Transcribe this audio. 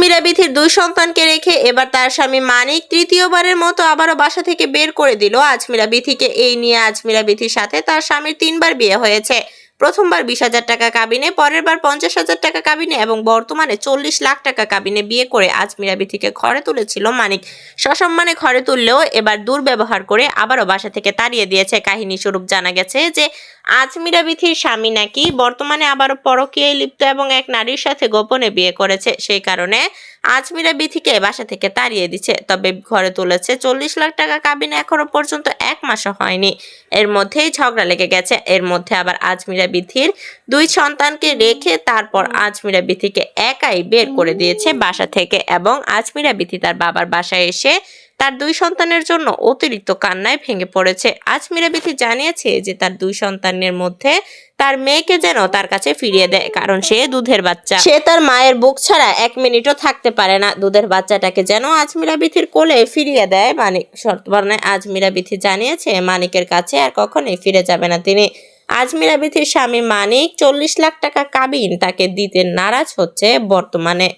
মীরা বিথির দুই সন্তানকে রেখে এবার তার স্বামী মানিক তৃতীয়বারের মতো আবারও বাসা থেকে বের করে দিল আজমিরা বিথিকে এই নিয়ে আজমিরা বিথির সাথে তার স্বামীর তিনবার বিয়ে হয়েছে। প্রথমবার বিশ হাজার টাকা কাবিনে পরের বার পঞ্চাশ হাজার টাকা কাবিনে এবং বর্তমানে চল্লিশ লাখ টাকা কাবিনে বিয়ে করে আজমিরা বিথিকে ঘরে তুলেছিল মানিক। সসম্মানে ঘরে তুললেও এবার দুর্ব্যবহার করে আবারও বাসা থেকে তাড়িয়ে দিয়েছে কাহিনী স্বরূপ। জানা গেছে যে আজমিরা বিথির স্বামী নাকি বর্তমানে আবারও পরকীয়ায় লিপ্ত এবং এক নারীর সাথে গোপনে বিয়ে করেছে। সেই কারণে আজমিরা বিথিকে বাসা থেকে তাড়িয়ে দিচ্ছে, তবে ঘরে তুলেছে চল্লিশ লাখ টাকা কাবিনে এখনও পর্যন্ত এক মাসও হয়নি। এর মধ্যেই ঝগড়া লেগে গেছে। এর মধ্যে আবার আজমিরা বিথির দুই সন্তানকে রেখে তারপর আজমিরা বিথিকে একাই বের করে দিয়েছে বাসা থেকে এবং আজমিরা বিথি তার বাবার বাসায় এসে তার দুই সন্তানের জন্য অতিরিক্ত কান্নায় ভেঙে পড়েছে। আজমিরা বিথি জানিয়েছে যে তার দুই সন্তানের মধ্যে তার মেয়েকে যেন তার কাছে ফিরিয়ে দেয়, কারণ সে দুধের বাচ্চা। সে তার মায়ের বুক ছাড়া এক মিনিটও থাকতে পারে না। দুধের বাচ্চাটাকে যেন আজমিরা বিথির কোলে ফিরিয়ে দেয় মানিক। বর্তমানে আজমিরা বিথি জানিয়েছে, মানিকের কাছে আর কখনোই ফিরে যাবে না তিনি। আজমিরা বিথির স্বামী মানিক চল্লিশ লাখ টাকা কাবিন তাকে দিতে নারাজ হচ্ছে বর্তমানে।